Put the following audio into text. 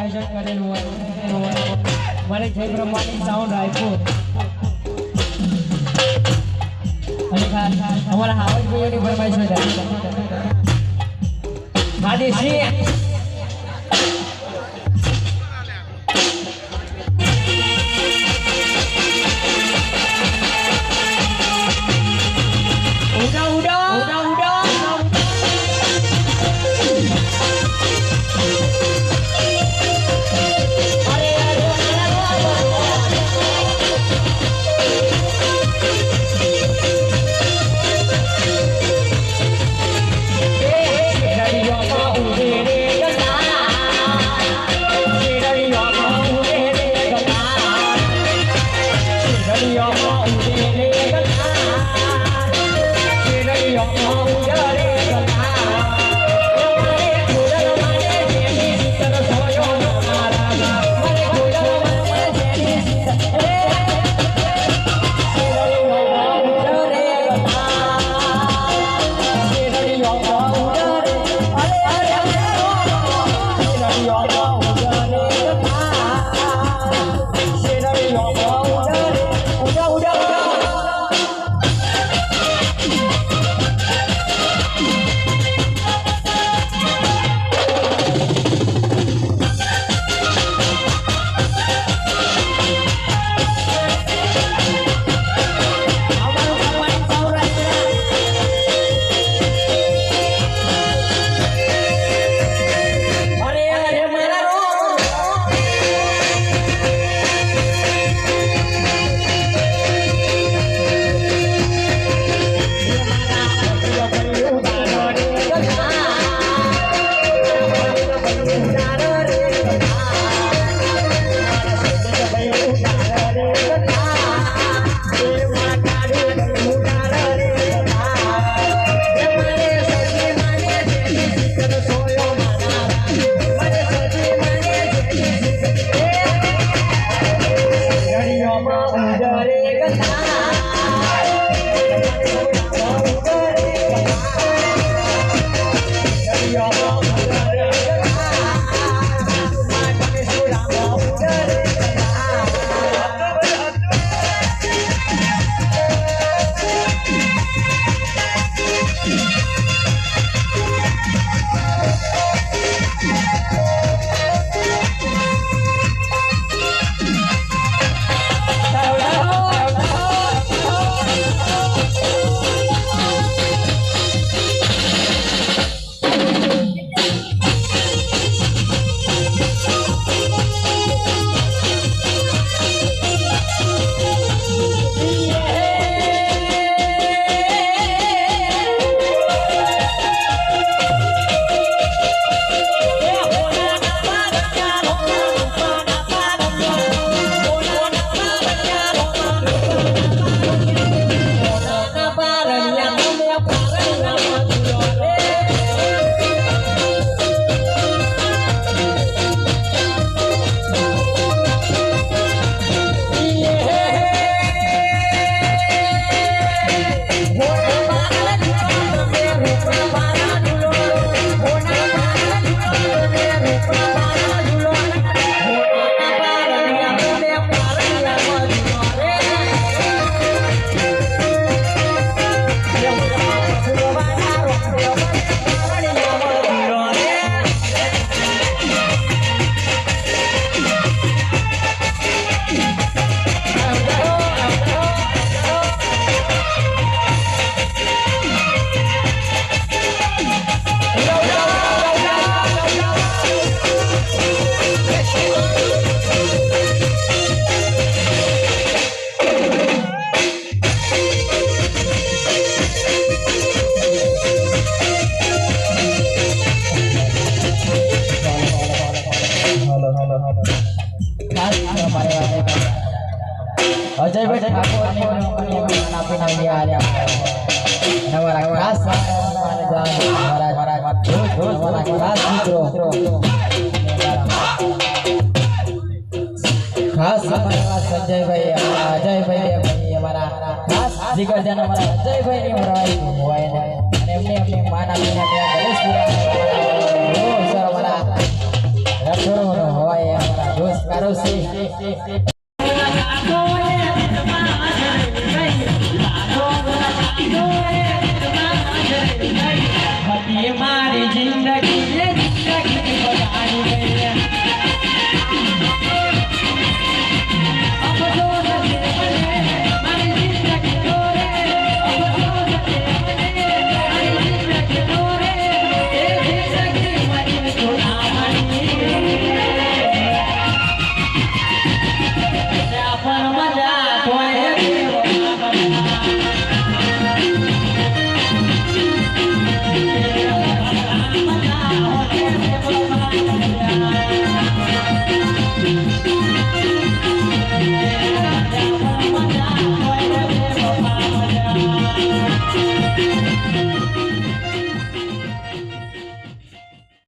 આયોજન કરેલું હોય મને જે પ્રમાણે સાઉન્ડ આપ્યું. અને અમારા હાવજભાઈઓની ફરમાઈશ છે. હાદી અજયભાઈ ઠાકોરની મને આપીને આવ્યા નવરા ખાસ અમારા મિત્રો. ખાસ અમારા સંજયભાઈ અમારા અજયભાઈ ભાઈ અમારા ખાસ જીગરજાન અમારા અજયભાઈ ની મરવાઈ હોય ને અને એમને એમને માન આપીને ગણેશપુરા અમારા રક્ષોડો હોય સારો છે.